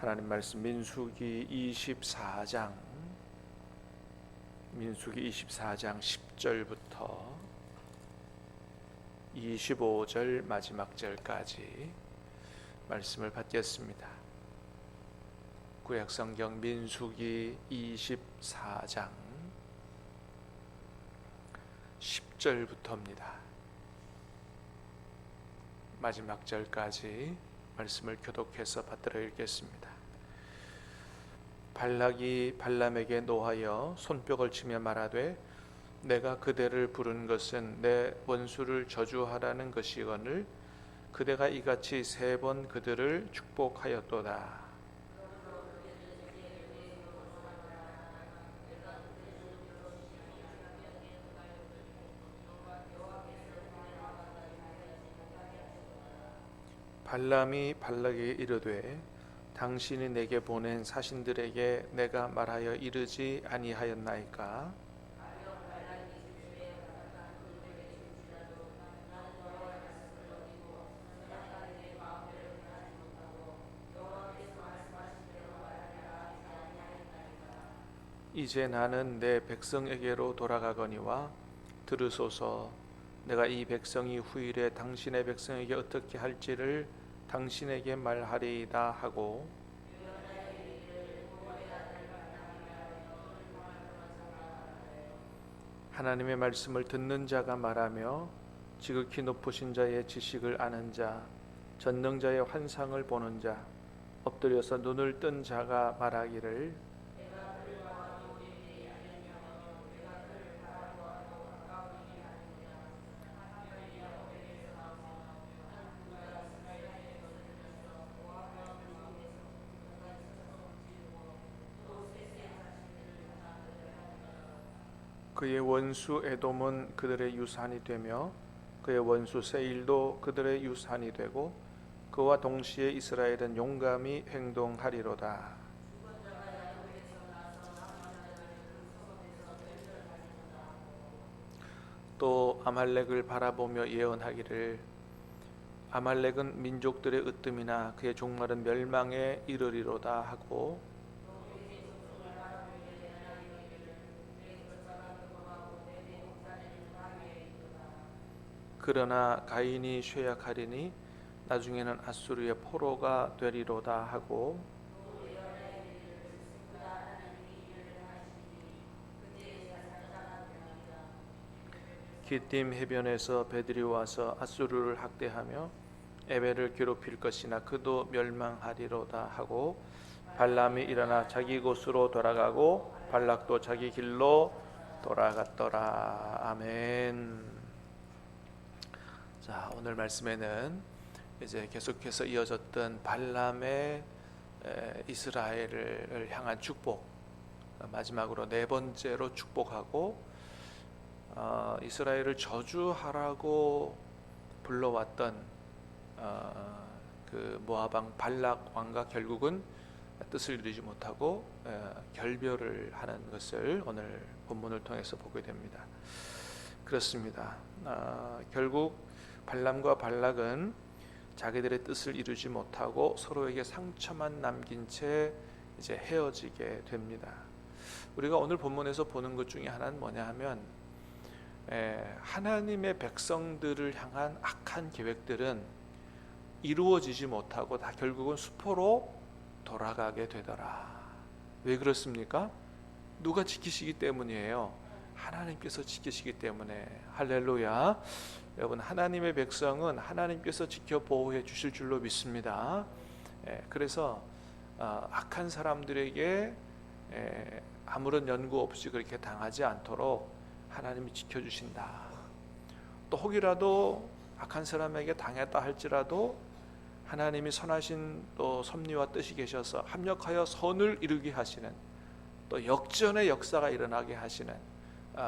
하나님 말씀 민수기 24장 민수기 24장 10절부터 25절 마지막 절까지 말씀을 받겠습니다. 구약 성경 민수기 24장 10절부터입니다. 마지막 절까지 말씀을 교독해서 받들어 읽겠습니다. 발락이 발람에게 노하여 손뼉을 치며 말하되 내가 그대를 부른 것은 내 원수를 저주하라는 것이거늘 그대가 이같이 세 번 그들을 축복하였도다. 발람이 발락에게 이르되 당신이 내게 보낸 사신들에게 내가 말하여 이르지 아니하였나이까? 이제 나는 내 백성에게로 돌아가거니와 들으소서. 내가 이 백성이 후일에 당신의 백성에게 어떻게 할지를 당신에게 말하리이다 하고 하나님의 말씀을 듣는 자가 말하며 지극히 높으신 자의 지식을 아는 자 전능자의 환상을 보는 자 엎드려서 눈을 뜬 자가 말하기를 그의 원수 에돔은 그들의 유산이 되며 그의 원수 세일도 그들의 유산이 되고 그와 동시에 이스라엘은 용감히 행동하리로다. 또 아말렉을 바라보며 예언하기를 아말렉은 민족들의 으뜸이나 그의 종말은 멸망에 이르리로다 하고 그러나 가인이 쇠약하리니 나중에는 아수르의 포로가 되리로다 하고 기띔 해변에서 배들이 와서 아수르를 학대하며 에벨을 괴롭힐 것이나 그도 멸망하리로다 하고 발람이 일어나 자기 곳으로 돌아가고 발락도 자기 길로 돌아갔더라 아멘. 자 오늘 말씀에는 이제 계속해서 이어졌던 발람의 이스라엘을 향한 축복 마지막으로 네 번째로 축복하고 어, 이스라엘을 저주하라고 불러왔던 어, 그 모아방 발락 왕과 결국은 뜻을 이루지 못하고 에, 결별을 하는 것을 오늘 본문을 통해서 보게 됩니다. 그렇습니다. 어, 결국 발람과 발락은 자기들의 뜻을 이루지 못하고 서로에게 상처만 남긴 채 이제 헤어지게 됩니다. 우리가 오늘 본문에서 보는 것 중에 하나는 뭐냐 하면 하나님의 백성들을 향한 악한 계획들은 이루어지지 못하고 다 결국은 수포로 돌아가게 되더라. 왜 그렇습니까? 누가 지키시기 때문이에요. 하나님께서 지키시기 때문에 할렐루야. 여러분 하나님의 백성은 하나님께서 지켜 보호해 주실 줄로 믿습니다. 그래서 어, 악한 사람들에게 아무런 연구 없이 그렇게 당하지 않도록 하나님이 지켜 주신다. 또 혹이라도 악한 사람에게 당했다 할지라도 하나님이 선하신 또 섭리와 뜻이 계셔서 합력하여 선을 이루게 하시는 또 역전의 역사가 일어나게 하시는 아,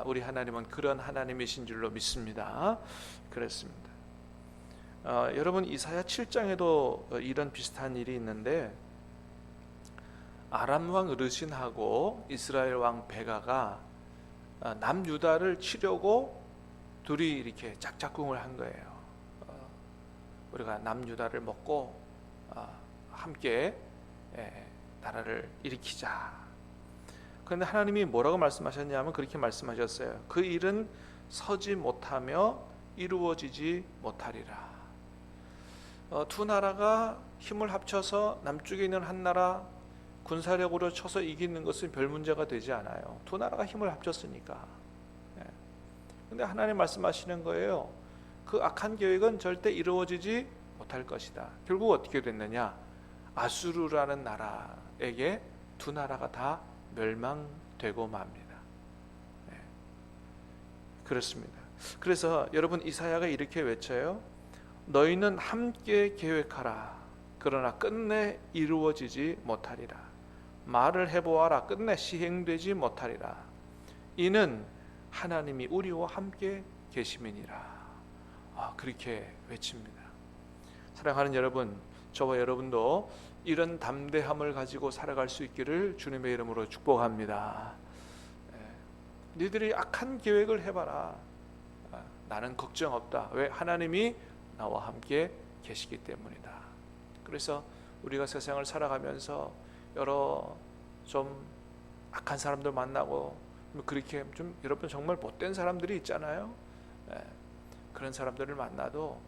우리 하나님은 그런 하나님이신 줄로 믿습니다. 그렇습니다. 어, 여러분 이사야 7장에도 이런 비슷한 일이 있는데 아람 왕 르신하고 이스라엘 왕 베가가 어, 남유다를 치려고 둘이 이렇게 짝짝꿍을 한 거예요. 어, 우리가 남 유다를 먹고 어, 함께 예, 나라를 일으키자. 그런데 하나님이 뭐라고 말씀하셨냐면 그렇게 말씀하셨어요. 그 일은 서지 못하며 이루어지지 못하리라. 어, 두 나라가 힘을 합쳐서 남쪽에 있는 한 나라 군사력으로 쳐서 이기는 것은 별 문제가 되지 않아요. 두 나라가 힘을 합쳤으니까. 예. 근데 하나님 말씀하시는 거예요. 그 악한 계획은 절대 이루어지지 못할 것이다. 결국 어떻게 됐느냐? 아수르라는 나라에게 두 나라가 다 멸망되고 맙니다. 네. 그렇습니다. 그래서 여러분 이사야가 이렇게 외쳐요. 너희는 함께 계획하라. 그러나 끝내 이루어지지 못하리라. 말을 해보아라. 끝내 시행되지 못하리라. 이는 하나님이 우리와 함께 계심이니라. 아, 그렇게 외칩니다. 사랑하는 여러분, 저와 여러분도 이런 담대함을 가지고 살아갈 수 있기를 주님의 이름으로 축복합니다. 예, 니들이 악한 계획을 해봐라. 아, 나는 걱정 없다. 왜 하나님이 나와 함께 계시기 때문이다. 그래서 우리가 세상을 살아가면서 여러 좀 악한 사람들 만나고 그렇게 좀 여러분 정말 못된 사람들이 있잖아요. 예, 그런 사람들을 만나도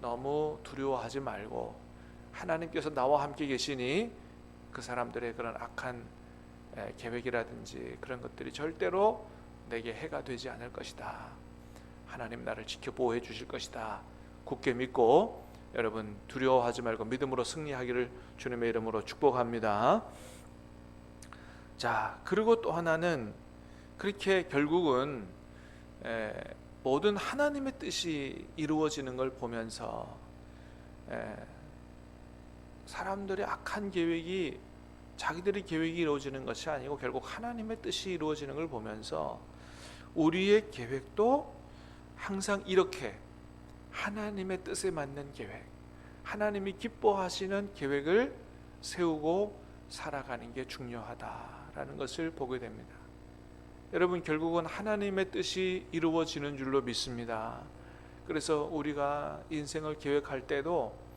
너무 두려워하지 말고 하나님께서 나와 함께 계시니 그 사람들의 그런 악한 예, 계획이라든지 그런 것들이 절대로 내게 해가 되지 않을 것이다. 하나님 나를 지켜 보호해 주실 것이다. 굳게 믿고 여러분 두려워하지 말고 믿음으로 승리하기를 주님의 이름으로 축복합니다. 자, 그리고 또 하나는 그렇게 결국은 에, 모든 하나님의 뜻이 이루어지는 걸 보면서 에, 사람들의 악한 계획이 자기들의 계획이 이루어지는 것이 아니고 결국 하나님의 뜻이 이루어지는 걸 보면서 우리의 계획도 항상 이렇게 하나님의 뜻에 맞는 계획, 하나님이 기뻐하시는 계획을 세우고 살아가는 게 중요하다라는 것을 보게 됩니다. 여러분 결국은 하나님의 뜻이 이루어지는 줄로 믿습니다. 그래서 우리가 인생을 계획할 때도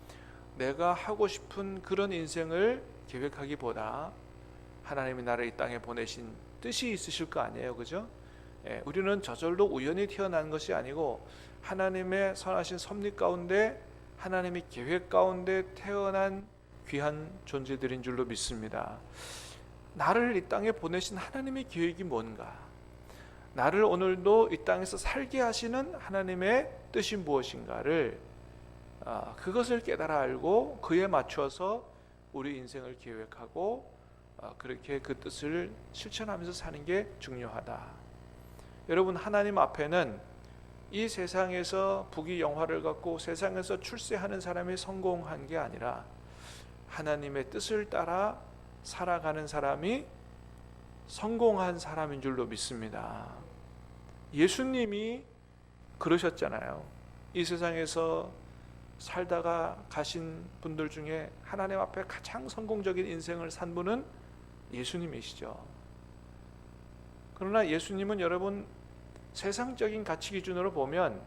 내가 하고 싶은 그런 인생을 계획하기보다 하나님이 나를 이 땅에 보내신 뜻이 있으실 거 아니에요, 그죠? 예, 우리는 저절로 우연히 태어난 것이 아니고 하나님의 선하신 섭리 가운데 하나님의 계획 가운데 태어난 귀한 존재들인 줄로 믿습니다. 나를 이 땅에 보내신 하나님의 계획이 뭔가? 나를 오늘도 이 땅에서 살게 하시는 하나님의 뜻이 무엇인가를 아, 그것을 깨달아 알고 그에 맞춰서 우리 인생을 계획하고 아, 그렇게 그 뜻을 실천하면서 사는 게 중요하다. 여러분 하나님 앞에는 이 세상에서 부귀 영화를 갖고 세상에서 출세하는 사람이 성공한 게 아니라 하나님의 뜻을 따라 살아가는 사람이 성공한 사람인 줄로 믿습니다. 예수님이 그러셨잖아요. 이 세상에서 살다가 가신 분들 중에 하나님 앞에 가장 성공적인 인생을 산 분은 예수님이시죠. 그러나 예수님은 여러분 세상적인 가치 기준으로 보면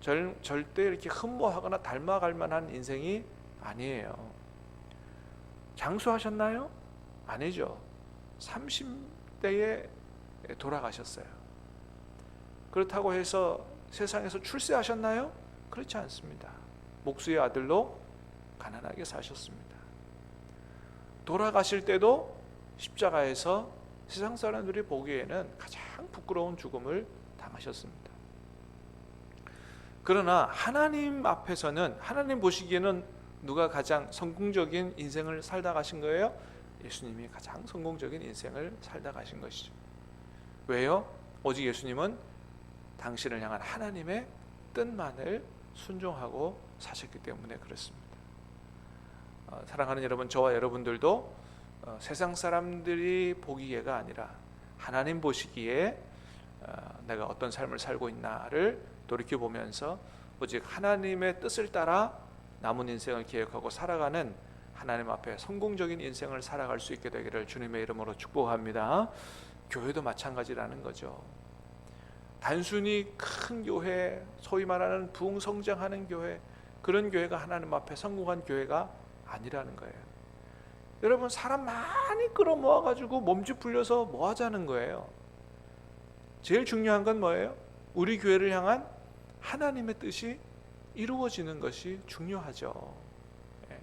절, 절대 이렇게 흠모하거나 닮아갈 만한 인생이 아니에요. 장수하셨나요? 아니죠. 30대에 돌아가셨어요. 그렇다고 해서 세상에서 출세하셨나요? 그렇지 않습니다. 목수의 아들로 가난하게 사셨습니다. 돌아가실 때도 십자가에서 세상 사람들이 보기에는 가장 부끄러운 죽음을 당하셨습니다. 그러나 하나님 앞에서는 하나님 보시기에는 누가 가장 성공적인 인생을 살다 가신 거예요? 예수님이 가장 성공적인 인생을 살다 가신 것이죠. 왜요? 오직 예수님은 당신을 향한 하나님의 뜻만을 순종하고 사셨기 때문에 그렇습니다. 어, 사랑하는 여러분, 저와 여러분들도 어, 세상 사람들이 보기에가 아니라 하나님 보시기에 어, 내가 어떤 삶을 살고 있나를 돌이켜 보면서 오직 하나님의 뜻을 따라 남은 인생을 계획하고 살아가는 하나님 앞에 성공적인 인생을 살아갈 수 있게 되기를 주님의 이름으로 축복합니다. 교회도 마찬가지라는 거죠. 단순히 큰 교회, 소위 말하는 부흥 성장하는 교회, 그런 교회가 하나님 앞에 성공한 교회가 아니라는 거예요. 여러분 사람 많이 끌어모아 가지고 몸집 불려서 뭐 하자는 거예요? 제일 중요한 건 뭐예요? 우리 교회를 향한 하나님의 뜻이 이루어지는 것이 중요하죠. 예.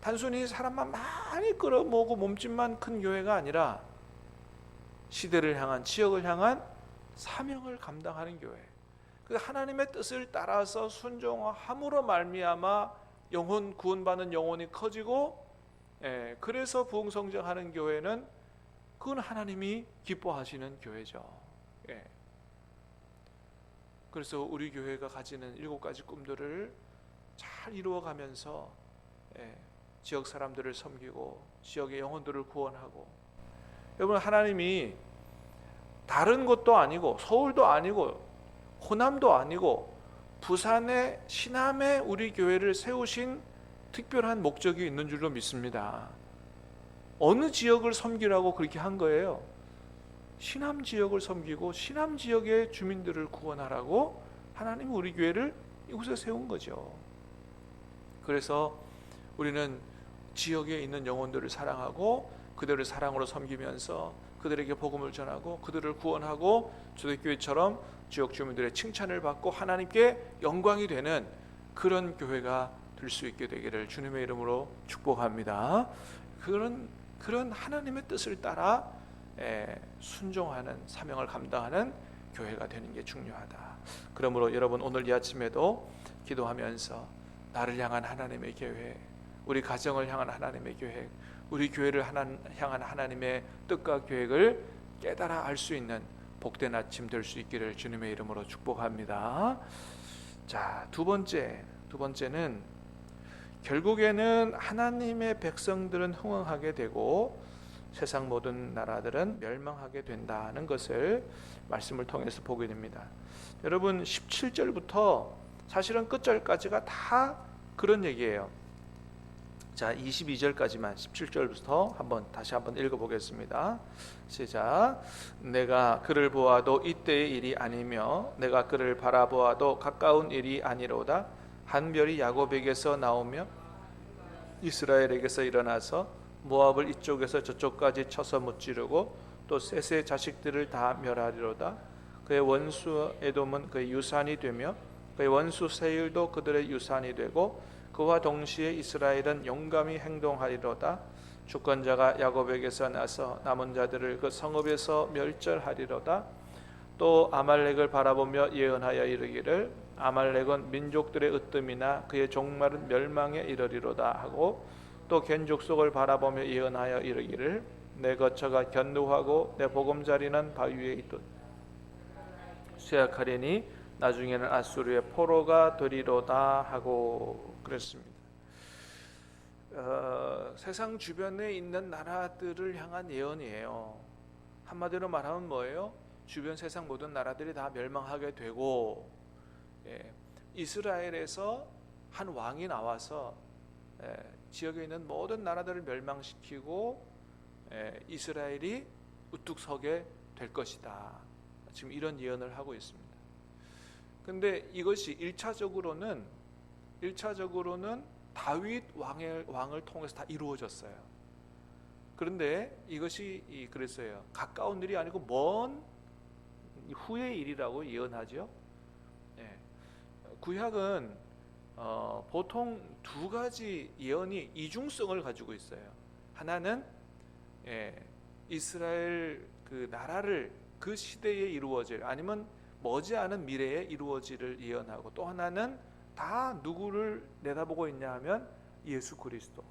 단순히 사람만 많이 끌어모으고 몸집만 큰 교회가 아니라 시대를 향한 지역을 향한 사명을 감당하는 교회. 그 하나님의 뜻을 따라서 순종함으로 말미암아 영혼 구원받는 영혼이 커지고 예, 그래서 부흥성장하는 교회는 그건 하나님이 기뻐하시는 교회죠. 예. 그래서 우리 교회가 가지는 일곱 가지 꿈들을 잘 이루어가면서 예, 지역 사람들을 섬기고 지역의 영혼들을 구원하고 여러분 하나님이 다른 곳도 아니고 서울도 아니고 호남도 아니고 부산의 시남에 우리 교회를 세우신 특별한 목적이 있는 줄로 믿습니다. 어느 지역을 섬기라고 그렇게 한 거예요? 시남 지역을 섬기고 시남 지역의 주민들을 구원하라고 하나님 우리 교회를 이곳에 세운 거죠. 그래서 우리는 지역에 있는 영혼들을 사랑하고 그들을 사랑으로 섬기면서 그들에게 복음을 전하고 그들을 구원하고 초대교회처럼 지역 주민들의 칭찬을 받고 하나님께 영광이 되는 그런 교회가 될 수 있게 되기를 주님의 이름으로 축복합니다. 그런 그런 하나님의 뜻을 따라 에, 순종하는 사명을 감당하는 교회가 되는 게 중요하다. 그러므로 여러분 오늘 이 아침에도 기도하면서 나를 향한 하나님의 계획, 우리 가정을 향한 하나님의 계획, 우리 교회를 향한 하나님의 뜻과 계획을 깨달아 알 수 있는 복된 아침 될 수 있기를 주님의 이름으로 축복합니다. 자, 두 번째, 두 번째는 결국에는 하나님의 백성들은 흥황하게 되고 세상 모든 나라들은 멸망하게 된다는 것을 말씀을 통해서 보게 됩니다. 여러분 17절부터 사실은 끝절까지가 다 그런 얘기예요. 자, 22절까지만 17절부터 한번 다시 한번 읽어 보겠습니다. 시작. 내가 그를 보아도 이때의 일이 아니며 내가 그를 바라보아도 가까운 일이 아니로다. 한 별이 야곱에게서 나오며 이스라엘에게서 일어나서 모압을 이쪽에서 저쪽까지 쳐서 무찌르고 또 셋의 자식들을 다 멸하리로다. 그의 원수 에돔은 그의 유산이 되며 그의 원수 세일도 그들의 유산이 되고 그와 동시에 이스라엘은 용감히 행동하리로다. 주권자가 야곱에게서 나서 남은 자들을 그 성읍에서 멸절하리로다. 또 아말렉을 바라보며 예언하여 이르기를 아말렉은 민족들의 으뜸이나 그의 종말은 멸망에 이르리로다 하고 또 겐족속을 바라보며 예언하여 이르기를 내 거처가 견누하고 내 보금자리는 바위 위에 있듯 쇠약하리니 나중에는 아수르의 포로가 되리로다 하고 그랬습니다. 어, 세상 주변에 있는 나라들을 향한 예언이에요. 한마디로 말하면 뭐예요? 주변 세상 모든 나라들이 다 멸망하게 되고 예, 이스라엘에서 한 왕이 나와서 예, 지역에 있는 모든 나라들을 멸망시키고 예, 이스라엘이 우뚝 서게 될 것이다. 지금 이런 예언을 하고 있습니다. 근데 이것이 1차적으로는 1차적으로는 다윗 왕의 왕을 통해서 다 이루어졌어요. 그런데 이것이 그랬어요. 가까운 일이 아니고 먼 후의 일이라고 예언하죠. 구약은 어, 보통 두 가지 예언이 이중성을 가지고 있어요. 하나는 예, 이스라엘 그 나라를 그 시대에 이루어질 아니면 머지않은 미래에 이루어질을 예언하고 또 하나는 다 누구를 내다보고 있냐 하면 예수 그리스도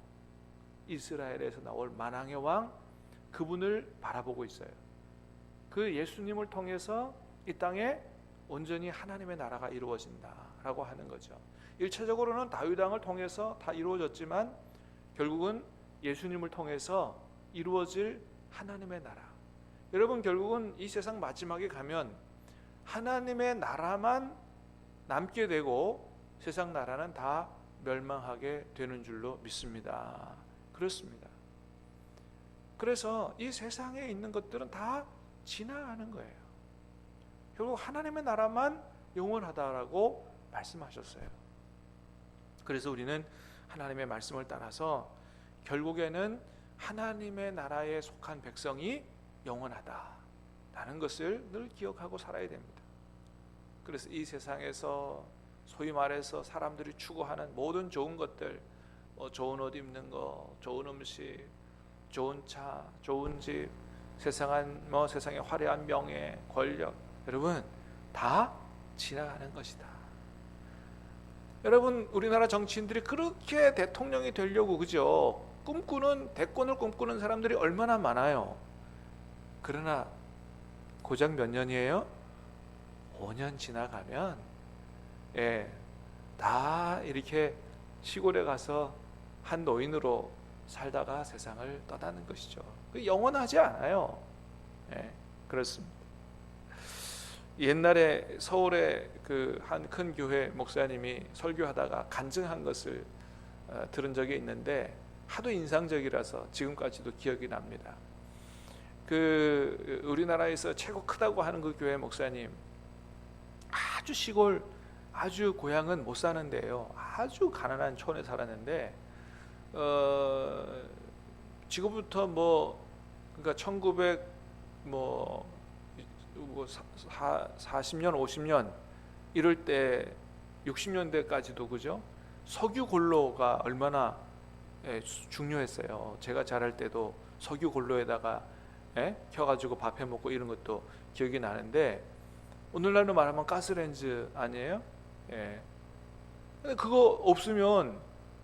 이스라엘에서 나올 만왕의 왕 그분을 바라보고 있어요. 그 예수님을 통해서 이 땅에 온전히 하나님의 나라가 이루어진다. 라고 하는 거죠. 1차적으로는 다윗 왕을 통해서 다 이루어졌지만 결국은 예수님을 통해서 이루어질 하나님의 나라. 여러분 결국은 이 세상 마지막에 가면 하나님의 나라만 남게 되고 세상 나라는 다 멸망하게 되는 줄로 믿습니다. 그렇습니다. 그래서 이 세상에 있는 것들은 다 지나가는 거예요. 결국 하나님의 나라만 영원하다라고 말씀하셨어요. 그래서 우리는 하나님의 말씀을 따라서 결국에는 하나님의 나라에 속한 백성이 영원하다라는 것을 늘 기억하고 살아야 됩니다. 그래서 이 세상에서 소위 말해서 사람들이 추구하는 모든 좋은 것들, 뭐 좋은 옷 입는 거, 좋은 음식, 좋은 차, 좋은 집, 세상한 뭐 세상의 화려한 명예, 권력, 여러분 다 지나가는 것이다. 여러분 우리나라 정치인들이 그렇게 대통령이 되려고 그죠? 꿈꾸는 대권을 꿈꾸는 사람들이 얼마나 많아요. 그러나 고작 몇 년이에요? 5년 지나가면 예, 다 이렇게 시골에 가서 한 노인으로 살다가 세상을 떠나는 것이죠. 그 영원하지 않아요. 예, 그렇습니다. 옛날에 서울의 그 한 큰 교회 목사님이 설교하다가 간증한 것을 어, 들은 적이 있는데 하도 인상적이라서 지금까지도 기억이 납니다. 그 우리나라에서 최고 크다고 하는 그 교회 목사님 아주 시골 아주 고향은 못 사는데요. 아주 가난한 촌에 살았는데 어 지금부터 뭐 그러니까 1900 뭐, 뭐 사, 사, 40년 50년 이럴 때 60년대까지도 그죠? 석유 골로가 얼마나 예, 중요했어요. 제가 자랄 때도 석유 골로에다가 예? 켜가지고 밥해 먹고 이런 것도 기억이 나는데 오늘날로 말하면 가스렌즈 아니에요? 예. 근데 그거 없으면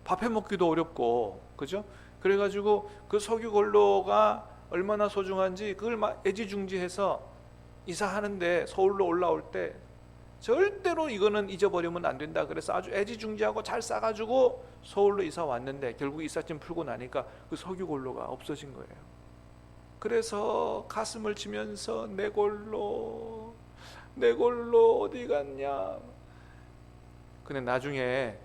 밥해 먹기도 어렵고 그죠? 그래가지고 그 석유 골로가 얼마나 소중한지 그걸 막 애지중지해서 이사하는데 서울로 올라올 때 절대로 이거는 잊어버리면 안 된다. 그래서 아주 애지중지하고 잘 싸가지고 서울로 이사 왔는데 결국 이삿짐 풀고 나니까 그 석유 골로가 없어진 거예요. 그래서 가슴을 치면서 내 골로 내 골로 어디 갔냐. 근데 나중에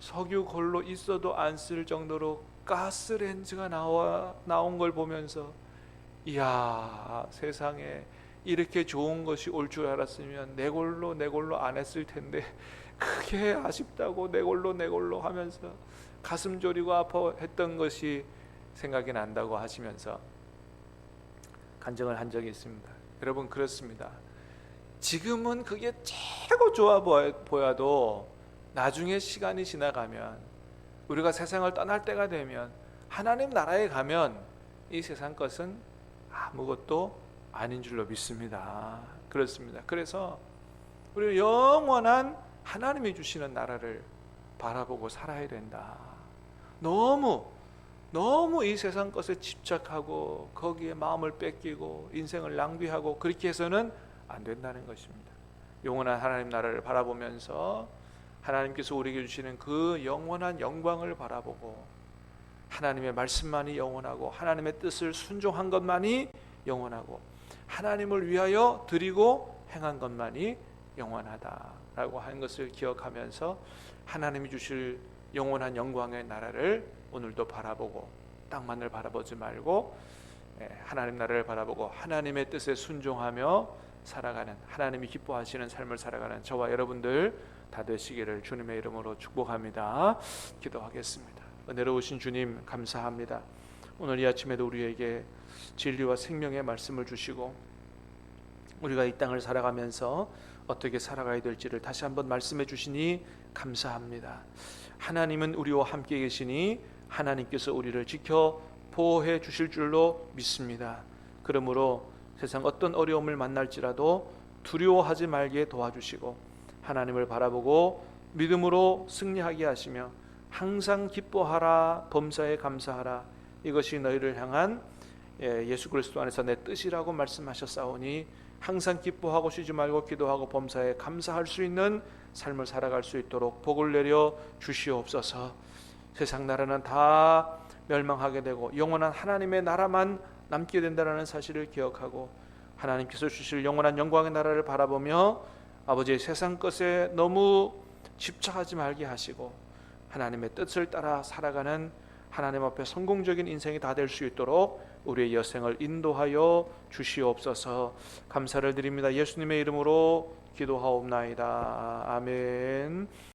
석유 골로 있어도 안 쓸 정도로 가스렌즈가 나와 나온 걸 보면서 이야 세상에 이렇게 좋은 것이 올 줄 알았으면 내 골로 내 골로 안 했을 텐데 그게 아쉽다고 내 골로 내 골로 하면서 가슴 졸이고 아파했던 것이 생각이 난다고 하시면서 간증을 한 적이 있습니다. 여러분 그렇습니다. 지금은 그게 최고 좋아 보여도 나중에 시간이 지나가면 우리가 세상을 떠날 때가 되면 하나님 나라에 가면 이 세상 것은 아무것도 아닌 줄로 믿습니다. 그렇습니다. 그래서 우리 영원한 하나님이 주시는 나라를 바라보고 살아야 된다. 너무 너무 이 세상 것에 집착하고 거기에 마음을 뺏기고 인생을 낭비하고 그렇게 해서는 안 된다는 것입니다. 영원한 하나님 나라를 바라보면서 하나님께서 우리에게 주시는 그 영원한 영광을 바라보고 하나님의 말씀만이 영원하고 하나님의 뜻을 순종한 것만이 영원하고 하나님을 위하여 드리고 행한 것만이 영원하다라고 하는 것을 기억하면서 하나님이 주실 영원한 영광의 나라를 오늘도 바라보고 땅만을 바라보지 말고 예, 하나님 나라를 바라보고 하나님의 뜻에 순종하며 살아가는 하나님이 기뻐하시는 삶을 살아가는 저와 여러분들 다 되시기를 주님의 이름으로 축복합니다. 기도하겠습니다. 은혜로우신 주님 감사합니다. 오늘 이 아침에도 우리에게 진리와 생명의 말씀을 주시고 우리가 이 땅을 살아가면서 어떻게 살아가야 될지를 다시 한번 말씀해 주시니 감사합니다. 하나님은 우리와 함께 계시니 하나님께서 우리를 지켜 보호해 주실 줄로 믿습니다. 그러므로 세상 어떤 어려움을 만날지라도 두려워하지 말게 도와주시고 하나님을 바라보고 믿음으로 승리하게 하시며 항상 기뻐하라 범사에 감사하라 이것이 너희를 향한 예, 예수 그리스도 안에서 내 뜻이라고 말씀하셨사오니 항상 기뻐하고 쉬지 말고 기도하고 범사에 감사할 수 있는 삶을 살아갈 수 있도록 복을 내려 주시옵소서. 세상 나라는 다 멸망하게 되고 영원한 하나님의 나라만 남게 된다는 사실을 기억하고 하나님께서 주실 영원한 영광의 나라를 바라보며 아버지의 세상 것에 너무 집착하지 말게 하시고 하나님의 뜻을 따라 살아가는 하나님 앞에 성공적인 인생이 다 될 수 있도록 우리의 여생을 인도하여 주시옵소서 감사를 드립니다. 예수님의 이름으로 기도하옵나이다. 아멘.